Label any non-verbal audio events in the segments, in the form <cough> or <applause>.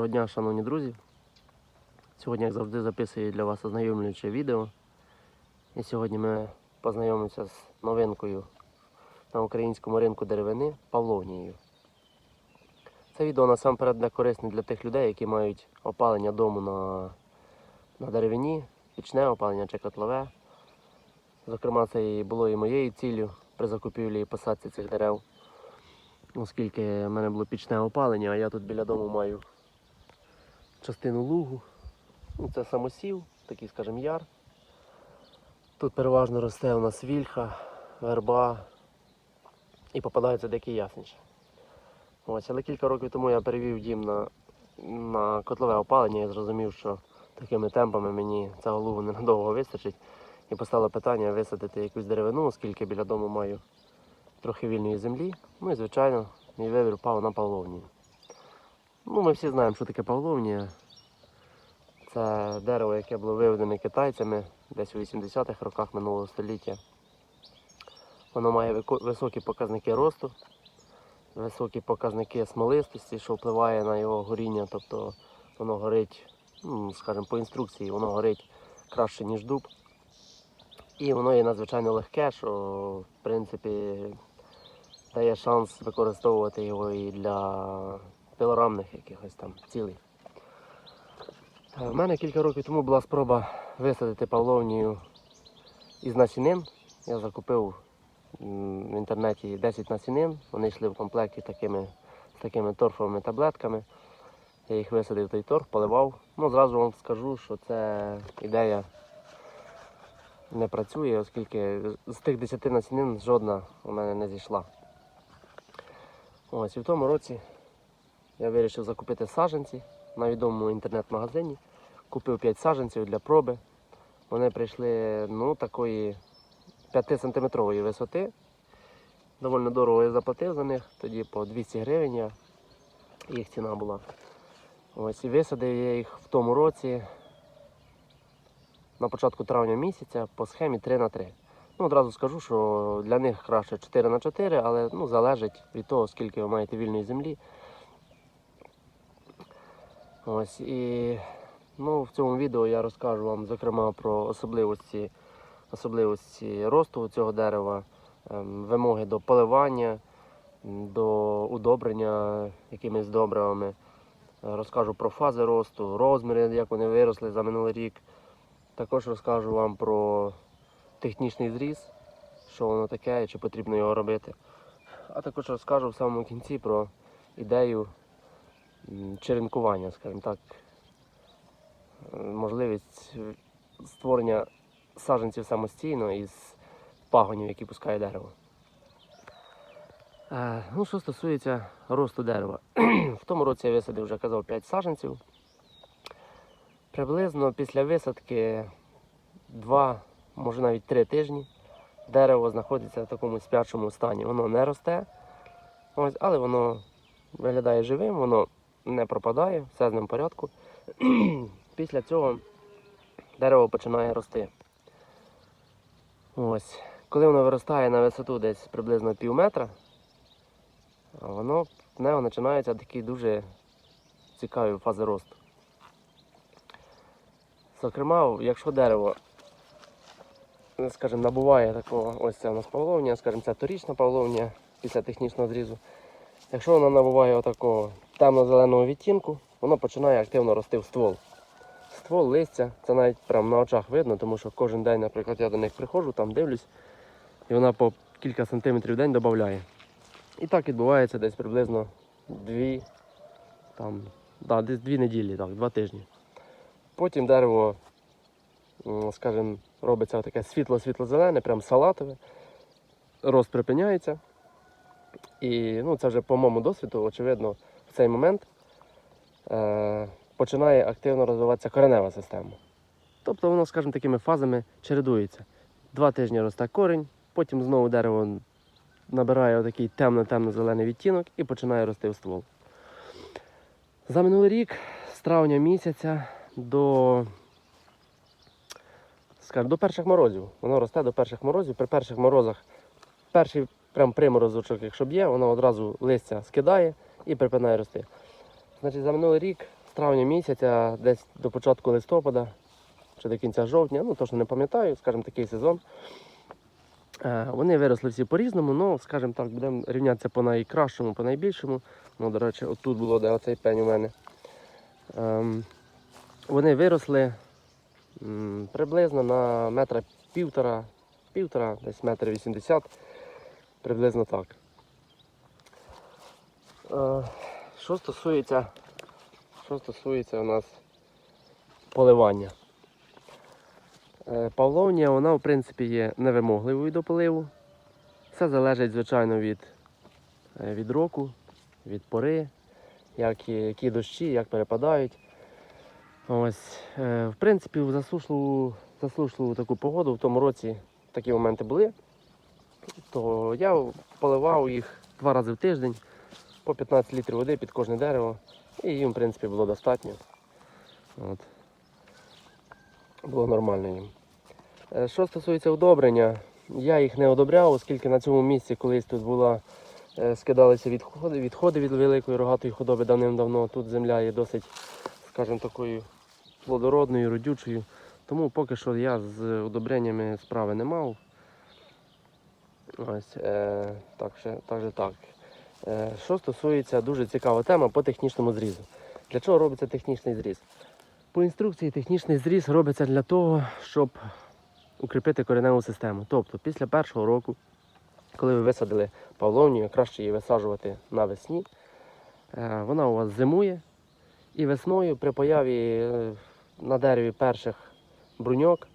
Доброго дня, шановні друзі. Сьогодні, як завжди, записую для вас ознайомлююче відео. І сьогодні ми познайомимося з новинкою на українському ринку деревини Павловнією. Це відео насамперед корисне для тих людей, які мають опалення дому на, на деревині, пічне опалення чи котлове. Зокрема, це і було і моєю ціллю при закупівлі і посадці цих дерев. Оскільки в мене було пічне опалення, а я тут біля дому маю частину лугу. Ну, це самосів, такий, скажімо, яр. Тут переважно росте у нас вільха, верба і попадаються деякі ясничі. Ось, але кілька років тому я перевів дім на, на котлове опалення і зрозумів, що такими темпами мені цього лугу ненадовго вистачить. І постало питання висадити якусь деревину, оскільки біля дому маю трохи вільної землі. Ну і звичайно, мій вибір впав на павловнію. Ну, ми всі знаємо, що таке павловнія. Це дерево, яке було виведене китайцями десь у 80-х роках минулого століття. Воно має високі показники росту, високі показники смолистості, що впливає на його горіння, тобто воно горить, ну, скажімо, по інструкції, воно горить краще, ніж дуб. І воно є надзвичайно легке, що в принципі дає шанс використовувати його і для пилорамних якихось там цілей. Е, В мене кілька років тому була спроба висадити павловнію із насінин. Я закупив в інтернеті 10 насінин. Вони йшли в комплекті такими, з такими торфовими таблетками. Я їх висадив той торф, поливав. Ну, зразу вам скажу, що це ідея не працює, оскільки з тих 10 насінин жодна у мене не зійшла. Ось і в тому році я вирішив закупити саджанці на відомому інтернет-магазині. Купив 5 саджанців для проби. Вони прийшли ну, такої 5 сантиметрової висоти. Довольно дорого я заплатив за них, тоді по 200 гривень я- їх ціна була. Ось і висадив я їх в тому році на початку травня місяця по схемі 3 на 3 Ну, одразу скажу, що для них краще 4 на 4 але ну, залежить від того, скільки ви маєте вільної землі. Ось і ну, в цьому відео я розкажу вам, зокрема, про особливості, особливості росту цього дерева, ем, вимоги до поливання, до удобрення якимись добривами. Розкажу про фази росту, розміри, як вони виросли за минулий рік. Також розкажу вам про технічний зріз, що воно таке і чи потрібно його робити. А також розкажу в самому кінці про ідею черенкування, скажімо так. Е, Можливість створення саджанців самостійно із пагонів, які пускає дерево. Е, Ну, що стосується росту дерева. <clears throat> В тому році я висадив, вже казав, 5 саджанців. Приблизно після висадки 2, може навіть 3 тижні дерево знаходиться в такому спячому стані. Воно не росте, але воно виглядає живим, воно не пропадає, все з ним в порядку. <clears throat> Після цього дерево починає рости. Ось. Коли воно виростає на висоту десь приблизно пів метра, воно в нього починаються такі дуже цікаві фази росту. Зокрема, якщо дерево, скажімо, набуває такого, ось це у нас павловня, скажімо, це торічна павловня після технічного зрізу. Якщо вона набуває отакого темно-зеленого відтінку, воно починає активно рости в ствол. Ствол, листя, це навіть прямо на очах видно, тому що кожен день, наприклад, я до них приходжу, там дивлюсь, і вона по кілька сантиметрів в день додає. І так відбувається десь приблизно дві, там, да, десь дві неділі, так, два тижні. Потім дерево, скажімо, робиться таке світло-світло-зелене, прям салатове. Рост припиняється. І ну, це вже по моєму досвіду, очевидно, в цей момент е, починає активно розвиватися коренева система. Тобто воно, скажімо, такими фазами чередується. Два тижні росте корінь, потім знову дерево набирає такий темно-темно-зелений відтінок і починає рости в ствол. За минулий рік, з травня місяця до, скажімо, до перших морозів. Воно росте до перших морозів. При перших морозах перший прям приморозочок, якщо б'є, воно одразу листя скидає і припинає рости. Значить, за минулий рік з травня місяця, десь до початку листопада чи до кінця жовтня, ну точно не пам'ятаю, скажімо, такий сезон. Е, Вони виросли всі по-різному, ну, скажімо так, будемо рівнятися по найкращому, по найбільшому. Ну, до речі, отут було, де оцей пень у мене. Ем, вони виросли м, приблизно на метра півтора, півтора, десь метр вісімдесят, приблизно так. Е, Що стосується, що стосується у нас поливання. Е, Павловнія, вона в принципі є невимогливою до поливу. Все залежить, звичайно, від, е, від року, від пори, як, які дощі, як перепадають. Ось, в принципі, в засушливу, засушливу таку погоду в тому році такі моменти були. То я поливав їх два рази в тиждень по 15 літрів води під кожне дерево. І їм, в принципі, було достатньо. От. Було нормально їм. Е, Що стосується удобрення, я їх не одобряв, оскільки на цьому місці колись тут була, е, скидалися відходи, відходи від великої рогатої худоби давним-давно. Тут земля є досить, скажімо, такою плодородною, родючою. Тому поки що я з удобреннями справи не мав. Ось, е, так, ще, так, же так. Е, що стосується дуже цікава тема по технічному зрізу. Для чого робиться технічний зріз? По інструкції технічний зріз робиться для того, щоб укріпити кореневу систему. Тобто після першого року, коли ви висадили павловнію, краще її висаджувати навесні. Е, Вона у вас зимує, і весною при появі е, на дереві перших бруньок,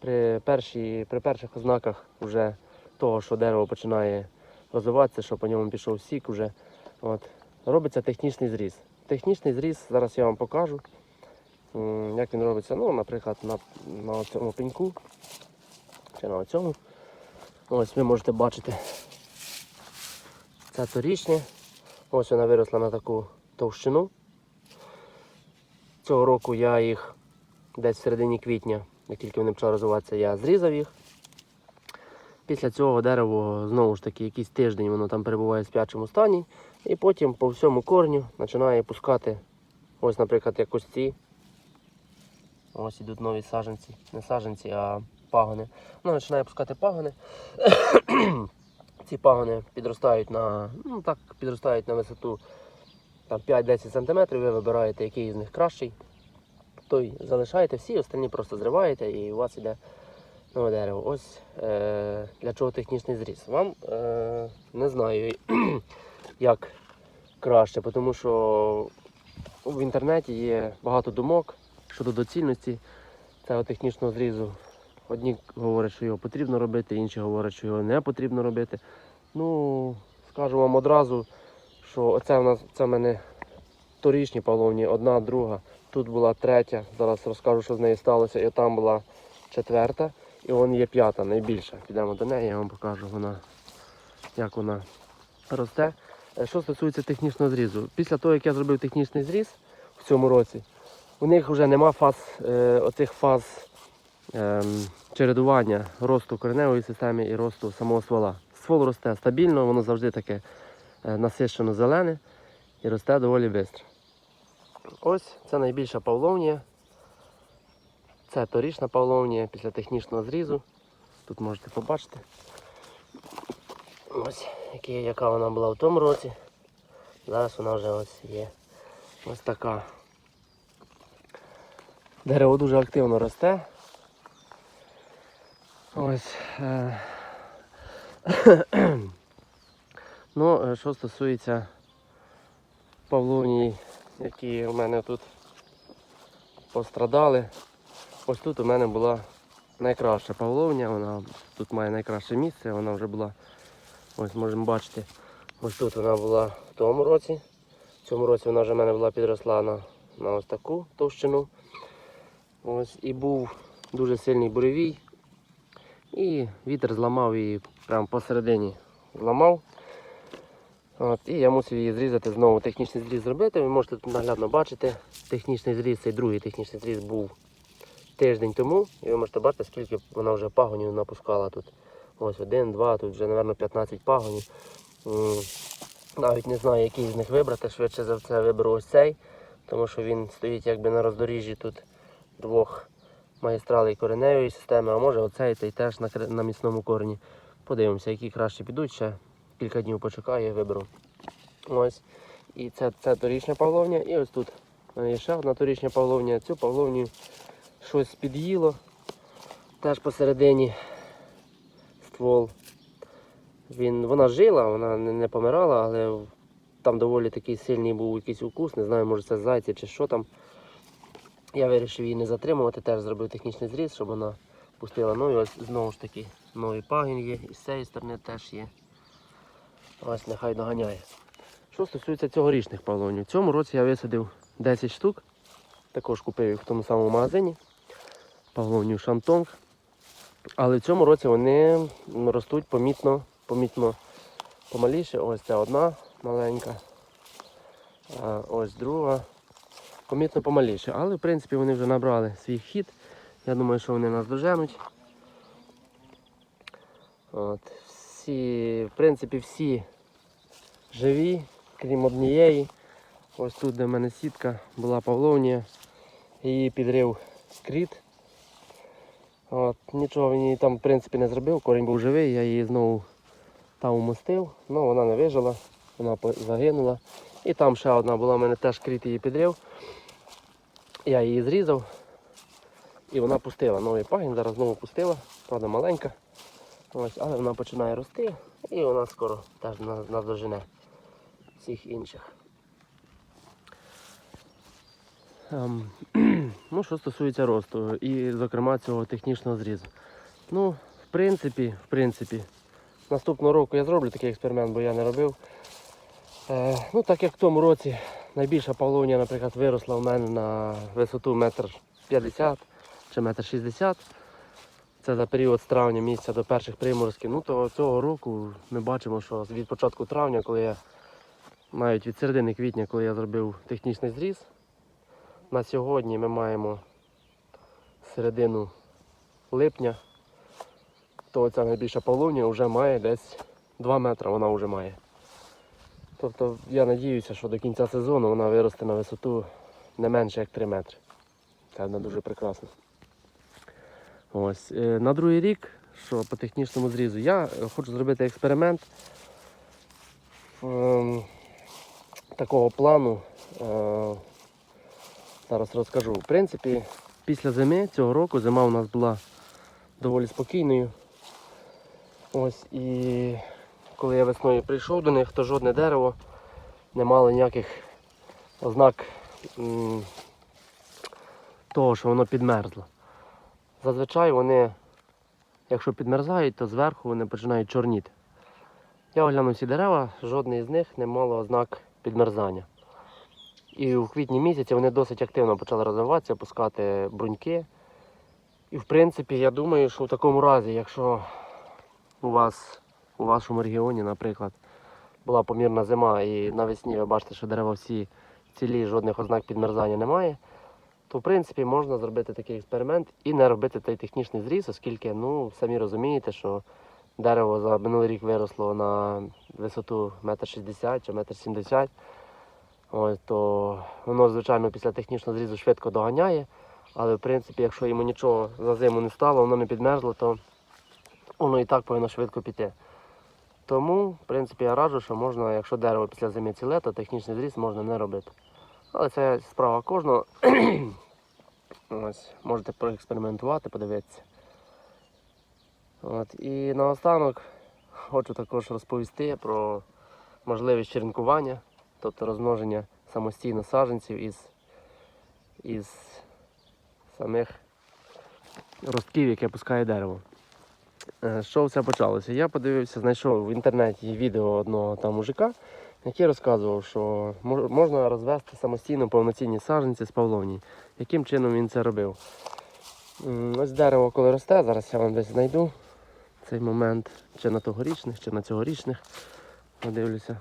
при, першій, при перших ознаках вже того, що дерево починає розвиватися, що по ньому пішов сік, вже, от, робиться технічний зріз. Технічний зріз, зараз я вам покажу, як він робиться. Ну, наприклад, на, на цьому пеньку чи на цьому. Ось ви можете бачити. Це торічня. Ось вона виросла на таку товщину. Цього року я їх десь в середині квітня, як тільки вони почали розвиватися, я зрізав їх. Після цього дерево знову ж таки якийсь тиждень воно там перебуває в спячому стані. І потім по всьому корню починає пускати, ось, наприклад, як ось ці. Ось ідуть нові саженці. Не саженці, а пагони. Воно починає пускати пагони. <coughs> Ці пагони підростають на, ну так, підростають на висоту там, 5-10 см, ви вибираєте, який з них кращий. Той залишаєте всі, останні просто зриваєте і у вас іде нове дерево. Ось е, для чого технічний зріз. Вам е, не знаю, <clears throat> як краще, тому що в інтернеті є багато думок щодо доцільності цього технічного зрізу. Одні говорять, що його потрібно робити, інші говорять, що його не потрібно робити. Ну, скажу вам одразу, що оце в нас це в мене торічні павловні, одна, друга. Тут була третя. Зараз розкажу, що з нею сталося. І там була четверта. І вон є п'ята, найбільша. Підемо до неї, я вам покажу вона, як вона росте. Е, Що стосується технічного зрізу. Після того, як я зробив технічний зріз в цьому році, у них вже нема фаз, е, оцих фаз ем, чередування росту кореневої системи і росту самого ствола. Ствол росте стабільно, воно завжди таке е, насищено зелене і росте доволі швидко. Ось це найбільша павловнія. Це торічна павловнія після технічного зрізу. Тут можете побачити. Ось яка вона була в тому році. Зараз вона вже ось є. Ось така. Дерево дуже активно росте. Ось. Е... <coughs> ну, е, що стосується павловній, які у мене тут пострадали. Ось тут у мене була найкраща павловня, вона тут має найкраще місце, вона вже була, ось можемо бачити, ось тут вона була в тому році. В цьому році вона вже в мене була підросла на, на ось таку товщину. Ось, і був дуже сильний буревій. І вітер зламав її прямо посередині зламав. От, і я мусив її зрізати знову технічний зріз зробити. Ви можете тут наглядно бачити. Технічний зріз, цей другий технічний зріз був тиждень тому. І ви можете бачити, скільки вона вже пагонів напускала тут. Ось один, два, тут вже, мабуть, 15 пагонів. Навіть не знаю, який з них вибрати. Швидше за все виберу ось цей, тому що він стоїть якби на роздоріжжі тут двох магістралей кореневої системи, а може оцей той теж на, на міцному корені. Подивимося, які краще підуть ще. Кілька днів почекаю і виберу. Ось. І це, це торічня павловня. І ось тут є ще одна торічня павловня. Цю павловню щось під'їло. Теж посередині ствол. Він, вона жила, вона не, помирала, але там доволі такий сильний був якийсь укус, не знаю, може це зайці чи що там. Я вирішив її не затримувати, теж зробив технічний зріз, щоб вона пустила. Ну і ось знову ж таки новий пагін і з цієї сторони теж є. Ось нехай доганяє. Що стосується цьогорічних павлонів, в цьому році я висадив 10 штук. Також купив їх в тому самому магазині. Павловнів Шантонг. Але в цьому році вони ростуть помітно, помітно помаліше. Ось ця одна маленька. А ось друга. Помітно помаліше. Але в принципі вони вже набрали свій хід. Я думаю, що вони нас доженуть. От. Всі, в принципі, всі живі, крім однієї. Ось тут, де в мене сітка, була павловнія. Її підрив скріт. От, нічого він їй там в принципі не зробив, корінь був живий, я її знову там умостив, але вона не вижила, вона загинула. І там ще одна була, в мене теж кріт її підрив. Я її зрізав і вона пустила. Новий пагін зараз знову пустила, правда маленька. Ось, але вона починає рости і вона скоро теж нас всіх інших. Ем, <clears throat> ну, що стосується росту і, зокрема, цього технічного зрізу. Ну, в принципі, в принципі, наступного року я зроблю такий експеримент, бо я не робив. Е, ну, так як в тому році найбільша павловня, наприклад, виросла в мене на висоту метр 50 чи метр 60. Це за період з травня місяця до перших приморозків. Ну, то цього року ми бачимо, що від початку травня, коли я навіть від середини квітня, коли я зробив технічний зріз, на сьогодні ми маємо середину липня, то ця найбільша полуня вже має десь 2 метри, вона вже має. Тобто я надіюся, що до кінця сезону вона виросте на висоту не менше як 3 метри. Це вона дуже прекрасно. Ось. е, На другий рік, що по технічному зрізу, я е, хочу зробити експеримент ем, такого плану. Зараз розкажу. В принципі, після зими цього року зима у нас була доволі спокійною. Ось і коли я весною прийшов до них, то жодне дерево не мало ніяких ознак того, що воно підмерзло. Зазвичай вони, якщо підмерзають, то зверху вони починають чорніти. Я оглянув всі дерева, жодне з них не мало ознак підмерзання. І в квітні місяці вони досить активно почали розвиватися, пускати бруньки. І в принципі, я думаю, що в такому разі, якщо у вас у вашому регіоні, наприклад, була помірна зима і навесні ви бачите, що дерева всі цілі, жодних ознак підмерзання немає, то в принципі можна зробити такий експеримент і не робити той технічний зріз, оскільки, ну, самі розумієте, що дерево за минулий рік виросло на висоту 1,60 м чи 1,70 м. Ось, то воно, звичайно, після технічного зрізу швидко доганяє. Але в принципі, якщо йому нічого за зиму не стало, воно не підмерзло, то воно і так повинно швидко піти. Тому, в принципі, я раджу, що можна, якщо дерево після зими ціле, то технічний зріз можна не робити. Але це справа кожного. <clears throat> Ось, можете проекспериментувати, подивитися. От, і наостанок хочу також розповісти про можливість черенкування, тобто розмноження самостійно саджанців із, із самих ростків, яке пускає дерево. Е, Що все почалося? Я подивився, знайшов в інтернеті відео одного там мужика, який розказував, що можна розвести самостійно повноцінні саджанці з павловні. Яким чином він це робив? Ось дерево, коли росте, зараз я вам десь знайду цей момент, чи на тогорічних, чи на цьогорічних. Подивлюся.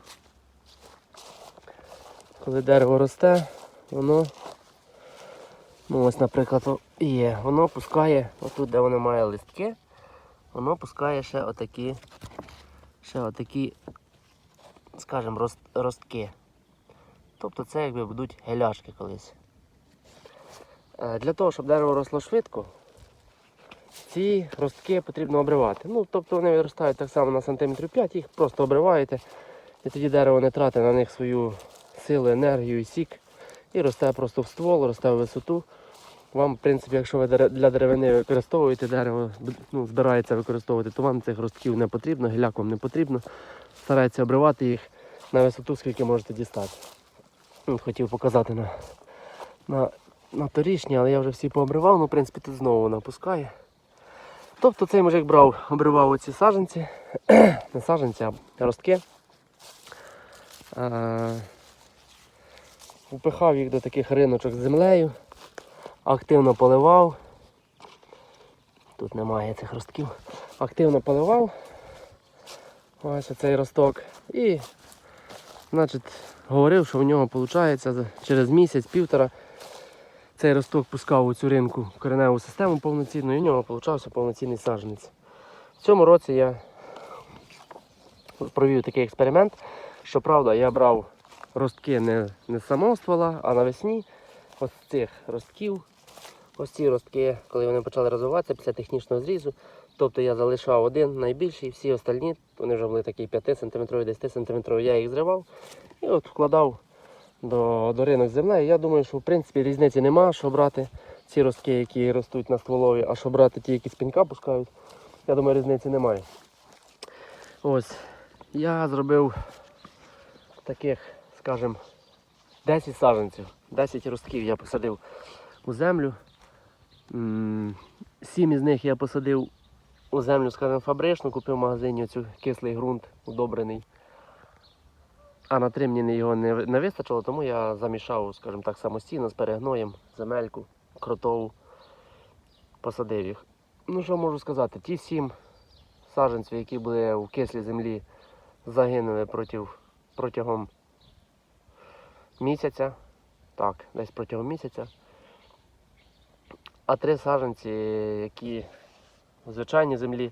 Коли дерево росте, воно, ну ось, наприклад, є, воно пускає, отут, де воно має листки, воно пускає ще отакі, ще отакі, скажімо, рост, ростки. Тобто це якби будуть геляшки колись. Е, Для того, щоб дерево росло швидко, ці ростки потрібно обривати. Ну, тобто вони виростають так само на сантиметрів 5, їх просто обриваєте, і тоді дерево не тратить на них свою силу, енергію сік. І росте просто в ствол, росте в висоту. Вам, в принципі, якщо ви для деревини використовуєте дерево, ну, збирається використовувати, то вам цих ростків не потрібно, гіляк вам не потрібно. Старайтеся обривати їх на висоту, скільки можете дістати. Ну, Хотів показати на, на, на торішні, але я вже всі пообривав, ну, в принципі, тут знову вона пускає. Тобто цей мужик брав, обривав оці саженці, <clears throat> не саженці, а ростки. Упихав їх до таких риночок з землею, активно поливав. Тут немає цих ростків. Активно поливав. Ось цей росток. І значить, говорив, що в нього виходить через місяць-півтора цей росток пускав у цю ринку кореневу систему повноцінну, і в нього получався повноцінний саджанець. В цьому році я провів такий експеримент. Щоправда, я брав ростки не, не самого ствола, а навесні ось цих ростків. Ось ці ростки, коли вони почали розвиватися після технічного зрізу. Тобто я залишав один найбільший, всі остальні, вони вже були такі 5 см, 10 см, я їх зривав і от вкладав до, до ринок землею. Я думаю, що в принципі різниці нема, що брати ці ростки, які ростуть на стволові, а що брати ті, які з пенька пускають. Я думаю, різниці немає. Ось, я зробив таких, скажімо, 10 саджанців, 10 ростків я посадив у землю. Сім із них я посадив у землю, скажімо, фабричну, купив в магазині оцю кислий ґрунт удобрений. А на три мені його не, не вистачило, тому я замішав, скажімо так, самостійно з перегноєм, земельку, кротову, посадив їх. Ну що можу сказати, ті сім саджанців, які були у кислій землі, загинули проти, протягом місяця. Так, десь протягом місяця. А три саджанці, які в звичайній землі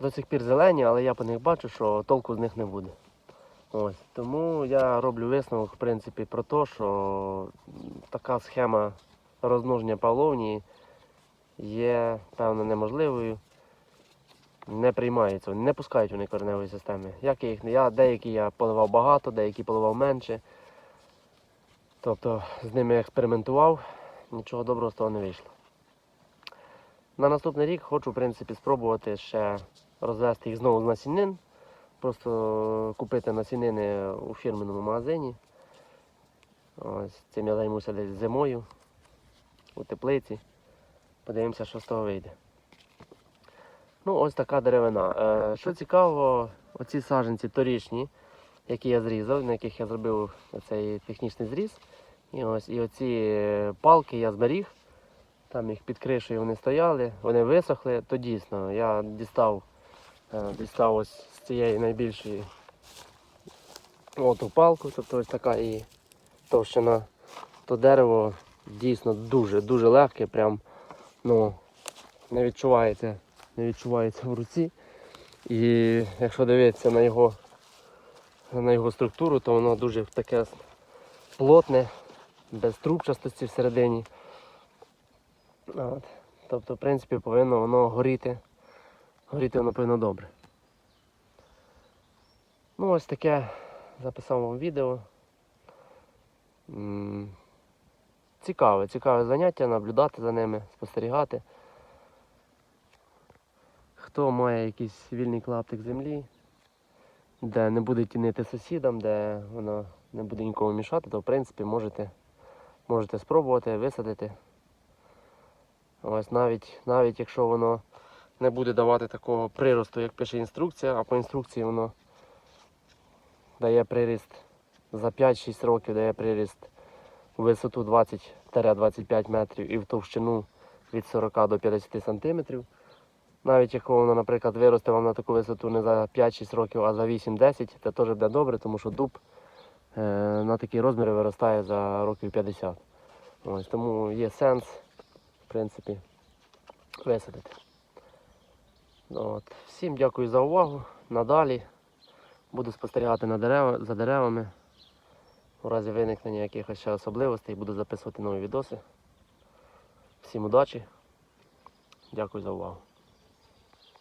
до сих пір зелені, але я по них бачу, що толку з них не буде. Ось. Тому я роблю висновок в принципі, про те, що така схема розмноження павловні є певно неможливою. Не приймаються, не пускають вони кореневої системи. Як я їх, я, деякі я поливав багато, деякі поливав менше. Тобто з ними експериментував, нічого доброго з того не вийшло. На наступний рік хочу, в принципі, спробувати ще розвести їх знову з насінин. Просто купити насінини у фірменому магазині. Ось цим я займуся десь зимою у теплиці. Подивимося, що з того вийде. Ну, ось така деревина. Е, що цікаво, оці саджанці торічні, які я зрізав, на яких я зробив цей технічний зріз. І ось і оці е, палки я зберіг. Там їх під кришею вони стояли, вони висохли, то дійсно я дістав, е, дістав ось з цієї найбільшої оту палку, тобто ось така і товщина. То дерево дійсно дуже-дуже легке, прям ну, не відчувається, не відчувається в руці. І якщо дивитися на його, на його структуру, то воно дуже таке плотне, без трубчастості всередині. От. Тобто, в принципі, повинно воно горіти. Горіти воно повинно добре. Ну, ось таке записав вам відео. Цікаве, цікаве заняття, наблюдати за ними, спостерігати. Хто має якийсь вільний клаптик землі, де не буде тінити сусідам, де воно не буде нікому мішати, то в принципі можете, можете спробувати висадити. Ось навіть, навіть якщо воно не буде давати такого приросту, як пише інструкція, а по інструкції воно дає приріст за 5-6 років, дає приріст у висоту 20-25 метрів і в товщину від 40 до 50 сантиметрів. Навіть якщо воно, наприклад, виросте вам на таку висоту не за 5-6 років, а за 8-10, це теж буде добре, тому що дуб е, на такі розміри виростає за років 50. Ось, тому є сенс, в принципі, висадити. От. Всім дякую за увагу. Надалі буду спостерігати на дерева, за деревами. У разі виникнення якихось ще особливостей буду записувати нові відоси. Всім удачі. Дякую за увагу.